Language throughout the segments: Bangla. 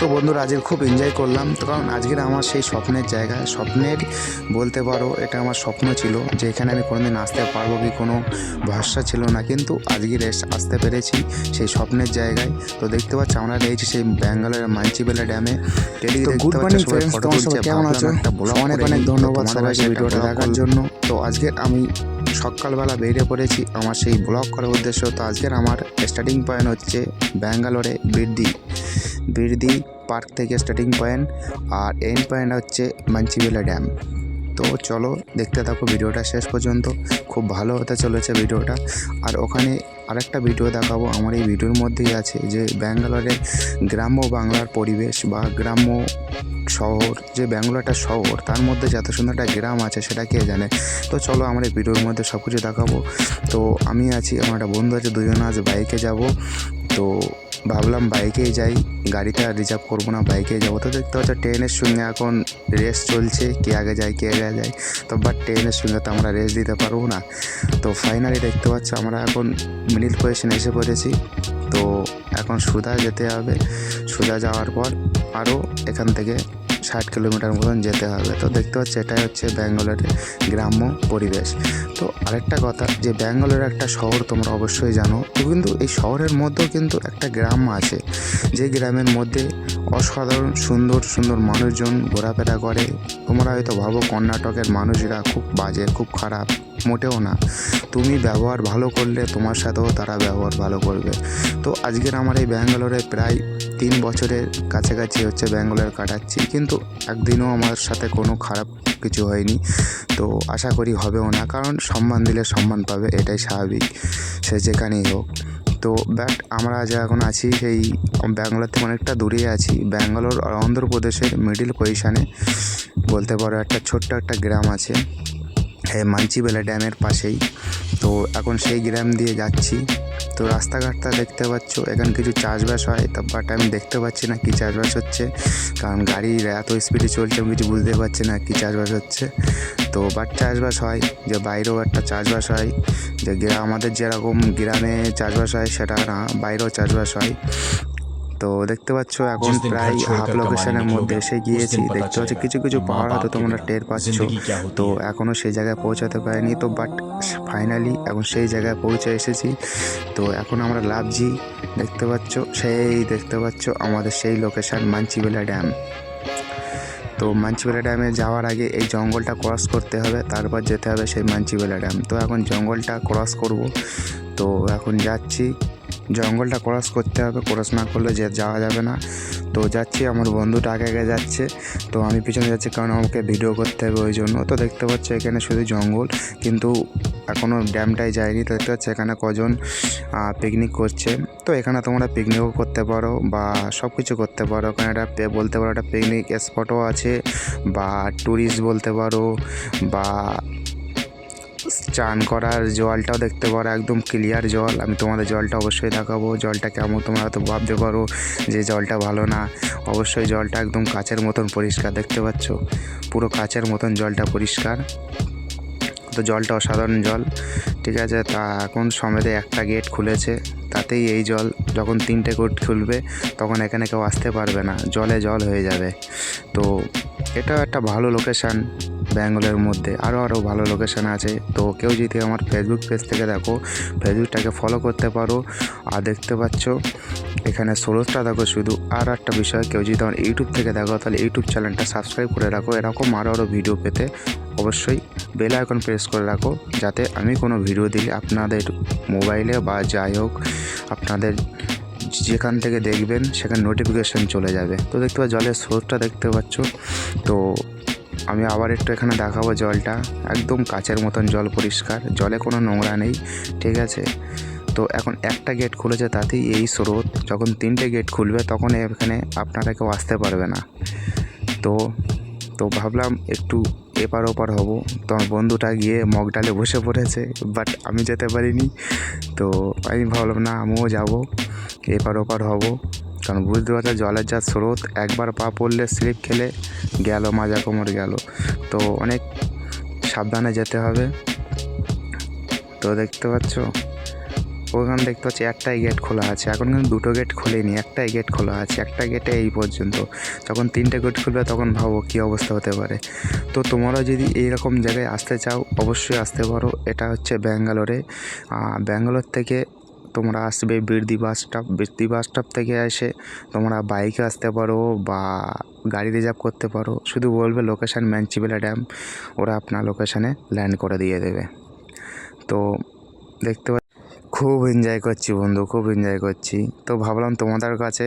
তো বন্ধুরা আজকে খুব এনজয় করলাম। তো কারণ আজকের আমার সেই স্বপ্নের জায়গা স্বপ্নের বলতে পারো এটা আমার স্বপ্ন ছিল যে এখানে আমি কোনোদিন আসতে পারব কি কোনো ভরসা ছিল না। কিন্তু আজকে এস আসতে পেরেছি সেই স্বপ্নের জায়গায়। তো দেখতে পাচ্ছ আমরা রয়েছি সেই ব্যাঙ্গালোরের মাঞ্চিবেলা ড্যামে। তো গুড মর্নিং ফ্রেন্ডস তোমার সবাই কেমন আছো? অনেক অনেক ধন্যবাদ সবাইকে ভিডিওটা দেখার জন্য। তো আজকের আমি সকালবেলা বেরিয়ে পড়েছি। আমার সেই ব্লগ করার উদ্দেশ্য তো আজকের আমার স্টার্টিং পয়েন্ট হচ্ছে ব্যাঙ্গালোরে বিরদি। বিরদি পার্ক থেকে স্টার্টিং পয়েন্ট আর এন্ড পয়েন্ট হচ্ছে মাঞ্চিবেলা ড্যাম তো চলো দেখতে থাকো ভিডিওটা শেষ পর্যন্ত। খুব ভালো হতে চলেছে ভিডিওটা। আর ওখানে আরেকটা ভিডিও দেখাবো, আমার এই ভিডিওর মধ্যেই আছে যে ব্যাঙ্গালোরের গ্রাম্য বাংলার পরিবেশ বা গ্রাম্য শহর, যে ব্যাঙ্গালোর একটা শহর, তার মধ্যে যত সুন্দর একটা গ্রাম আছে, সেটা কে জানে? তো চলো আমার এই ভিডিওর মধ্যে সব কিছু দেখাবো। তো আমি আছি, আমার একটা বন্ধু আছে, দুজনে আজ বাইকে যাব। তো ভাবলাম বাইকেই যাই, গাড়িটা রিজার্ভ করব না বাইকেই যাব। তো দেখতে পাচ্ছ, ট্রেনের সঙ্গে এখন রেস চলছে, কে আগে যায়, কে আগে যায়। তো বাট ট্রেনের সঙ্গে তো আমরা রেস দিতে পারব না। তো ফাইনালি দেখতে পাচ্ছ, আমরা এখন মিডিল পজিশনে এসে পড়েছি। তো এখন সুদা যেতে হবে। সুদা যাওয়ার পর আরও এখান থেকে ষাট কিলোমিটার মতন যেতে হবে। তো দেখতে পাচ্ছি, এটাই হচ্ছে ব্যাঙ্গালোরের গ্রাম্য পরিবেশ। তো আরেকটা কথা, যে ব্যাঙ্গালোর একটা শহর তোমরা অবশ্যই জানো। কিন্তু এই শহরের মধ্যেও কিন্তু একটা গ্রাম আছে। যে গ্রামের মধ্যে অসাধারণ, সুন্দর সুন্দর মানুষজন ঘোরাফেরা করে। তোমরা হয়তো ভাবো, কর্ণাটকের মানুষরা খুব বাজে, খুব খারাপ। মোটেও না। তুমি ব্যবহার ভালো করলে তোমার সাথেও তারা ব্যবহার ভালো করবে। তো আজকের আমার এই ব্যাঙ্গালোরে প্রায় তিন বছরের কাছাকাছি হচ্ছে ব্যাঙ্গালোর কাটাচ্ছি, কিন্তু একদিনও আমার সাথে কোনো খারাপ কিছু হয়নি। তো আশা করি হবেও না, কারণ সম্মান দিলে সম্মান পাবে, এটাই স্বাভাবিক, সে যেখানেই হোক। তো ব্যাট, আমরা যা এখন আছি সেই ব্যাঙ্গালোর থেকে অনেকটা দূরে আছি, ব্যাঙ্গালোর আর অন্ধ্রপ্রদেশের মিডিল পজিশানে বলতে পারো একটা ছোট্ট একটা গ্রাম আছে মাঞ্চিবেলা ড্যামের পাশেই। তো এখন সেই গ্রাম দিয়ে যাচ্ছি। তো রাস্তাঘাটটা দেখতে পাচ্ছ, এখানে কিছু চাষবাস হয়, তা বাট আমি দেখতে পাচ্ছি না কী চাষবাস হচ্ছে, কারণ গাড়ির এত স্পিডে চলছে আমি কিছু বুঝতে পারছি না কী চাষবাস হচ্ছে। তো বাট চাষবাস হয়, যে বাইরেও একটা চাষবাস হয়, যে আমাদের যেরকম গ্রামে চাষবাস হয় সেটা না, বাইরেও চাষবাস হয়। তো দেখতে পাচ্ছ এখন প্রায় হাফ লোকেশনের মধ্যে এসে গিয়েছি। দেখতে পাচ্ছ কিছু কিছু পাহাড় হয়তো তোমরা টের পাচ্ছ। তো এখনও সেই জায়গায় পৌঁছাতে পারিনি তো বাট ফাইনালি এখন সেই জায়গায় পৌঁছে এসেছি। তো এখন আমরা লাভজি দেখতে পাচ্ছ সেই দেখতে পাচ্ছ আমাদের সেই লোকেশান মাঞ্চিবেলা ড্যাম তো মাঞ্চিবেলা ড্যামে যাওয়ার আগে এই জঙ্গলটা ক্রস করতে হবে তারপর যেতে হবে সেই মাঞ্চিবেলা ড্যাম তো এখন জঙ্গলটা ক্রস করব। তো এখন যাচ্ছি। জঙ্গলটা ক্রস করতে হবে, ক্রস না করলে যে যাওয়া যাবে না। তো যাচ্ছি, আমার বন্ধুটা আগে আগে যাচ্ছে। তো আমি পিছনে যাচ্ছি কারণ আমাকে ভিডিও করতে হবে ওই জন্য। তো দেখতে পাচ্ছ এখানে শুধু জঙ্গল, কিন্তু এখনও ড্যামটাই যায়নি। তো দেখতে পাচ্ছ এখানে কজন পিকনিক করছে। তো এখানে তোমরা পিকনিকও করতে পারো বা সব কিছু করতে পারো। ওখানে একটা বলতে পারো একটা পিকনিক স্পটও আছে বা ট্যুরিস্ট বলতে পারো বা চান করার জলটাও দেখতে পারো, একদম ক্লিয়ার জল। আমি তোমাদের জলটা অবশ্যই দেখাবো, জলটা কেমন তোমরা হয়তো ভাবতে পারো যে জলটা ভালো না। অবশ্যই জলটা একদম কাচের মতন পরিষ্কার, দেখতে পাচ্ছ? পুরো কাচের মতন জলটা পরিষ্কার। তো জলটা অসাধারণ জল, ঠিক আছে? তা এখন সমেতে একটা গেট খুলেছে, তাতেই এই জল যখন তিনটে গেট খুলবে, তখন এখানে কেউ আসতে পারবে না, জলে জল হয়ে যাবে। তো এটাও একটা ভালো লোকেশান ব্যাঙ্গালোরের মধ্যে। আরও আরও ভালো লোকেশান আছে। তো কেউ যদি আমার ফেসবুক পেজ থেকে দেখো ফেসবুকটাকে ফলো করতে পারো। আর দেখতে পাচ্ছ, এখানে স্রোতটা দেখো শুধু। আর একটা বিষয়, কেউ যদি আমার ইউটিউব থেকে দেখো, তাহলে ইউটিউব চ্যানেলটা সাবস্ক্রাইব করে রাখো। এরকম আরও আরও ভিডিও পেতে অবশ্যই বেল আইকন প্রেস করে রাখো, যাতে আমি কোনো ভিডিও দিলে আপনাদের মোবাইলে বা যাই হোক, আপনাদের যেখান থেকে দেখবেন, সেখানে নোটিফিকেশান চলে যাবে। তো দেখতে পাচ্ছ, জলের স্রোতটা দেখতে পাচ্ছ। তো আমি আবার একটু এখানে দেখাবো জলটা। একদম কাচের মতন জল পরিষ্কার। জলে কোনো নোংরা নেই, ঠিক আছে? তো এখন একটা গেট খুলেছে তাতেই এই স্রোত। যখন তিনটে গেট খুলবে তখন এখানে আপনারা কেউ আসতে পারবে না। তো তো ভাবলাম একটু এপার ওপার হব। তো আমার বন্ধুটা গিয়ে মগডালে বসে পড়েছে বাট আমি যেতে পারিনি। তো আমি ভাবলাম না, আমিও যাব। এপার ওপার হব। কারণ বুঝতে পারছ, জলের যা স্রোত, একবার পা পড়লে স্লিপ খেলে গেল, মাজা কোমর গেল। তো অনেক সাবধানে যেতে হবে। তো দেখতে পাচ্ছ, ওখানে দেখতে পাচ্ছি একটাই গেট খোলা আছে। এখন কিন্তু দুটো গেট খোলেনি, একটাই গেট খোলা আছে, একটা গেটে এই পর্যন্ত। যখন তিনটে গেট খুলবে, তখন ভাবো কী অবস্থা হতে পারে। তো তোমরা যদি এইরকম জায়গায় আসতে চাও, অবশ্যই আসতে পারো। এটা হচ্ছে ব্যাঙ্গালোরে। ব্যাঙ্গালোর থেকে তোমরা আসবে বৃদ্ধি বাস স্টপ বৃদ্ধি বাস স্টপ থেকে এসে তোমরা বাইকে আসতে পারো বা গাড়ি রিজার্ভ করতে পারো। শুধু বলবে লোকেশান ম্যানচিবেলা ড্যাম ওরা আপনার লোকেশানে ল্যান্ড করে দিয়ে দেবে। তো দেখতে খুব এনজয় করছি বন্ধু, খুব এনজয় করছি। তো ভাবলাম তোমাদের কাছে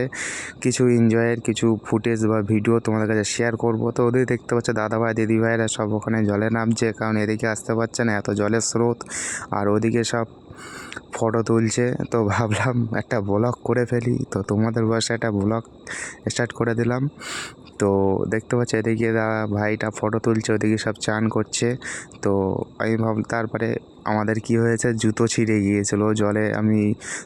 কিছু এনজয়ের কিছু ফুটেজ বা ভিডিও তোমাদের কাছে শেয়ার করব। তো ওদের দেখতে পাচ্ছে দাদাভাই, দিদিভাইরা সব ওখানে জলে নামছে, কারণ এদিকে আসতে পারছে না, এত জলের স্রোত। আর ওদিকে সব ফটো তুলছে। তো ভাবলাম একটা ব্লগ করে ফেলি। তো তোমাদের বয়সে একটা ব্লগ স্টার্ট করে দিলাম। তো দেখতে পাচ্ছি এদিকে দাদা ভাইটা ফটো তুলছে, ওদিকে সব চান করছে। তো আমি ভাব তারপরে আমাদের কি হয়েছে? জুতো ছিঁড়ে গিয়েছিল। জলে আমি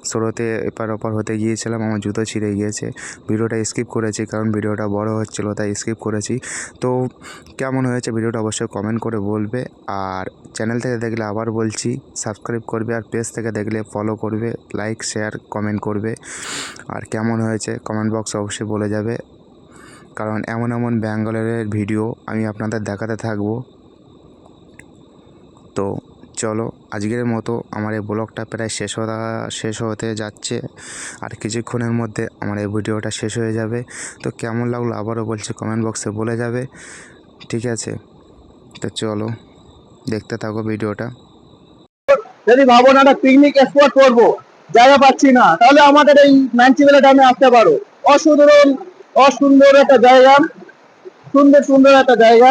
স্রোতে এপার ওপার হতে গিয়েছিলাম, আমার জুতো ছিঁড়ে গিয়েছে। ভিডিওটা স্কিপ করেছি কারণ ভিডিওটা বড় হচ্ছিল, তাই স্কিপ করেছি। তো কেমন হয়েছে ভিডিওটা অবশ্যই কমেন্ট করে বলবে। আর চ্যানেল থেকে দেখলে আবার বলছি সাবস্ক্রাইব করবে আর পেজ থেকে দেখলে ফলো করবে লাইক শেয়ার কমেন্ট করবে। আর কেমন হয়েছে কমেন্ট বক্স অবশ্যই বলে যাবে। কারণ এমন এমন ব্যাঙ্গালোরের ভিডিও আমি আপনাদের দেখাতে থাকব। তো চলো, আজকের মতো আমার এই ব্লগটা প্রায় শেষ হওয়া, শেষ হতে যাচ্ছে। আর কিছুক্ষণের মধ্যে আমার এই ভিডিওটা শেষ হয়ে যাবে। তো কেমন লাগল আবারও বলছি কমেন্ট বক্সে বলে যাবে। ঠিক আছে? তো চলো, দেখতে থাকো ভিডিওটা। যদি ভাবো না একটা পিকনিক স্পট করব, জায়গা পাচ্ছি না, তাহলে আমাদের এই ম্যানচিবেলা ড্যামে আসতে পারো। অসাধারণ, অসুন্দর একটা জায়গা, সুন্দর সুন্দর একটা জায়গা।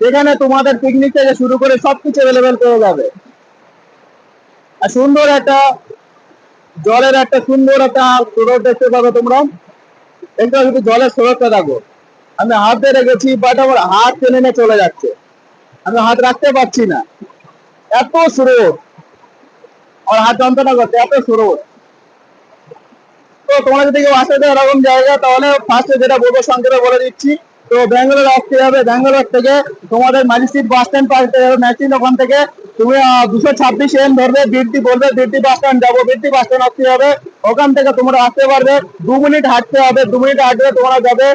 এখানে তোমাদের পিকনিক থেকে শুরু করে সবকিছু অ্যাভেলেবেল পেয়ে যাবে। আর সুন্দর একটা, জলের একটা সুন্দর একটা স্রোত দেখতে পাবে তোমরা। একটু শুধু জলের স্রোতটা দেখো। আমি হাত রেখেছি বাট আমার হাত টেনে নিয়ে চলে যাচ্ছে। আমি হাত রাখতে পারছি না। এত স্রোত। আমার হাত যন্ত্রণা করছে, এত স্রোত। তো তোমরা যদি কেউ আসতে এরকম জায়গা, তাহলে ফার্স্টে যেটা বলব সংক্ষেপে বলে দিচ্ছি। তো ব্যাঙ্গালোর আসতে হবে। ব্যাঙ্গালোর থেকে তোমাদের ম্যাজিস্ট্রেট বাস স্ট্যান্ড পাল্টে যাবে ম্যাচিন ওখান থেকে তুমি দুশো ছাব্বিশ এম ধরবে বীরটি বলবে বীরটি বাস স্ট্যান্ড যাব বীরটি বাস স্ট্যান্ড আসতে হবে। ওখান থেকে তোমরা আসতে পারবে। দু মিনিট হাঁটতে হবে। দু মিনিট হাঁটলে তোমরা যাবে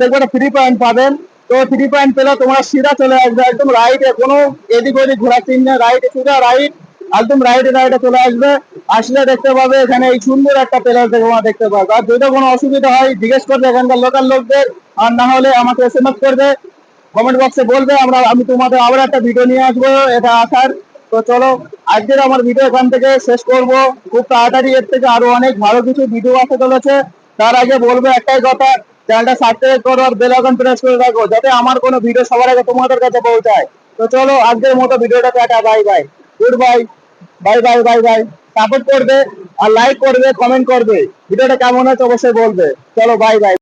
দেখবে ফ্রি পয়েন্ট পাবেন। তো থ্রি পয়েন্ট পেলে তোমরা সিধা চলে আসবে, একদম রাইটে কোনো এদিক ওদিক ঘোরার চিহ্ন রাইটে সিধা রাইট একদম রাইটে রাইটে চলে আসবে। আসলে দেখতে পাবে এখানে এই সুন্দর একটা প্লেয়ার তোমরা দেখতে পাবে। আর যদি কোনো অসুবিধা হয়, জিজ্ঞেস করবে এখানকার লোকাল লোকদের। আর না হলে আমাকে এস এম এস করবে কমেন্ট বক্সে বলবে, আমরা, আমি তোমাদের আবার একটা ভিডিও নিয়ে আসব, এটা আসার। তো চলো, আজকের আমার ভিডিও এখান থেকে শেষ করব। খুব তাড়াতাড়ি এর থেকে আরও অনেক ভালো কিছু ভিডিও আসতে চলেছে। তার আগে বলব একটাই কথা চ্যানেলটা সাবস্ক্রাইব করো আর বেল আইকন প্রেস করে রাখো, যাতে আমার কোনো ভিডিও সবার আগে তোমাদের কাছে পৌঁছায়। তো চলো, আজকের মতো ভিডিওটা tata bye bye good bye bye bye bye bye support করবে আর লাইক করবে কমেন্ট করবে। ভিডিওটা কেমন হয়েছে অবশ্যই বলবে। চলো বাই বাই